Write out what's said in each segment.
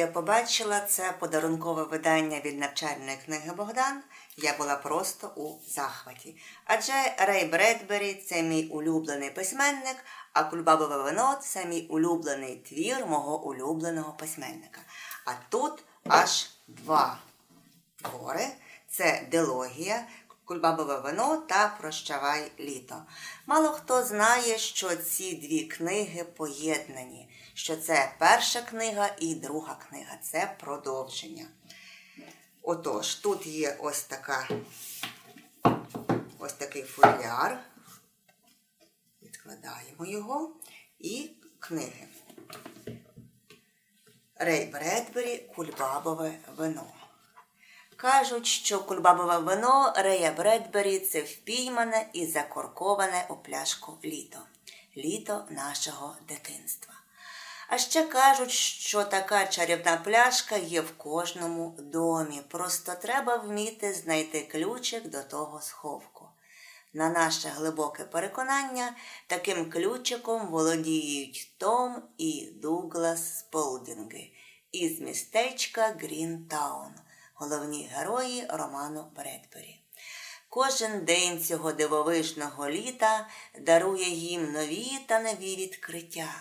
я побачила це подарункове видання від навчальної книги Богдан, я була просто у захваті. Адже Рей Бредбері це мій улюблений письменник, а кульбабове вино це мій улюблений твір мого улюбленого письменника. А тут аж два твори. Це дилогія, кульбабове вино та Прощавай літо. Мало хто знає, що ці дві книги поєднані, що це перша книга і друга книга, це продовження. Отож, тут є ось така ось такий футляр. Відкладаємо його і книги. Рей Бредбері Кульбабове вино. Кажуть, що кульбабове вино Рея Бредбері це впіймане і закорковане у пляшку літо. Літо нашого дитинства. А ще кажуть, що така чарівна пляшка є в кожному домі. Просто треба вміти знайти ключик до того сховку. На наше глибоке переконання, таким ключиком володіють Том і Дуглас Сполдінги із містечка Грінтаун, головні герої роману Бредбері. Кожен день цього дивовижного літа дарує їм нові та нові відкриття.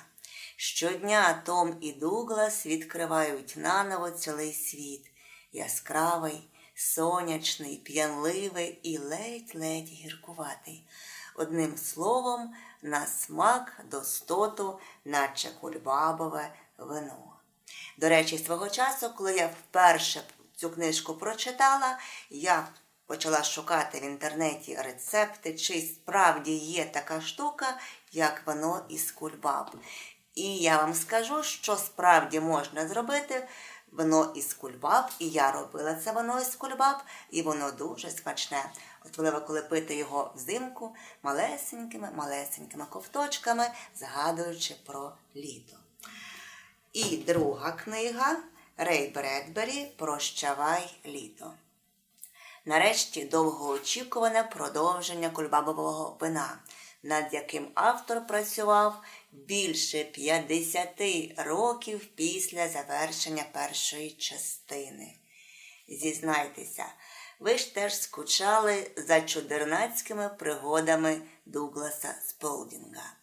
Щодня Том і Дуглас відкривають наново цілий світ, яскравий, сонячний, п'янливий і ледь-ледь гіркуватий. Одним словом, на смак достоту, наче кульбабове вино. До речі, свого часу, коли я вперше цю книжку прочитала, я почала шукати в інтернеті рецепти, чи справді є така штука, як вино із кульбаб. І я вам скажу, що справді можна зробити вино із кульбаб, і я робила це вино із кульбаб, і воно дуже смачне. Особливо, коли пити його взимку малесенькими, малесенькими ковточками, згадуючи про літо. І друга книга Рей Бредбері Прощавай літо. Нарешті довгоочікуване продовження кульбабового вина, над яким автор працював більше 50 років після завершення першої частини. Зізнайтеся, ви ж теж скучали за чудернацькими пригодами Дугласа Сполдінга.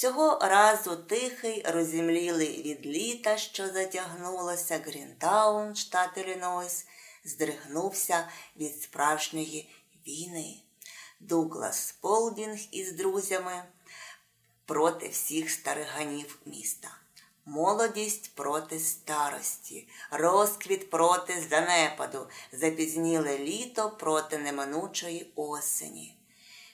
Цього разу тихий, розімлілий від літа, що затягнулося Грінтаун, штат Іллінойс, здригнувся від справжньої війни. Дуглас Сполдінг із друзями проти всіх стариганів міста. Молодість проти старості, розквіт проти занепаду, запізніле літо проти неминучої осені.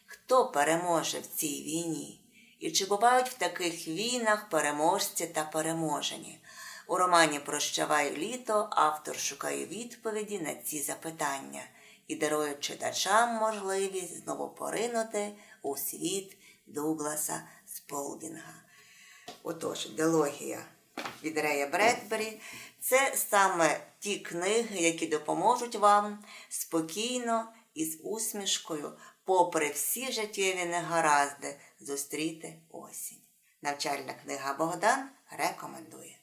Хто переможе в цій війні? І чи бувають в таких війнах переможці та переможені? У романі Прощавай літо автор шукає відповіді на ці запитання і дарує читачам можливість знову поринути у світ Дугласа Сполдінга. Отож, дилогія від Рея Бредбері це саме ті книги, які допоможуть вам спокійно і з усмішкою, попри всі життєві негаразди, зустріти осінь. Навчальна книга Богдан рекомендує.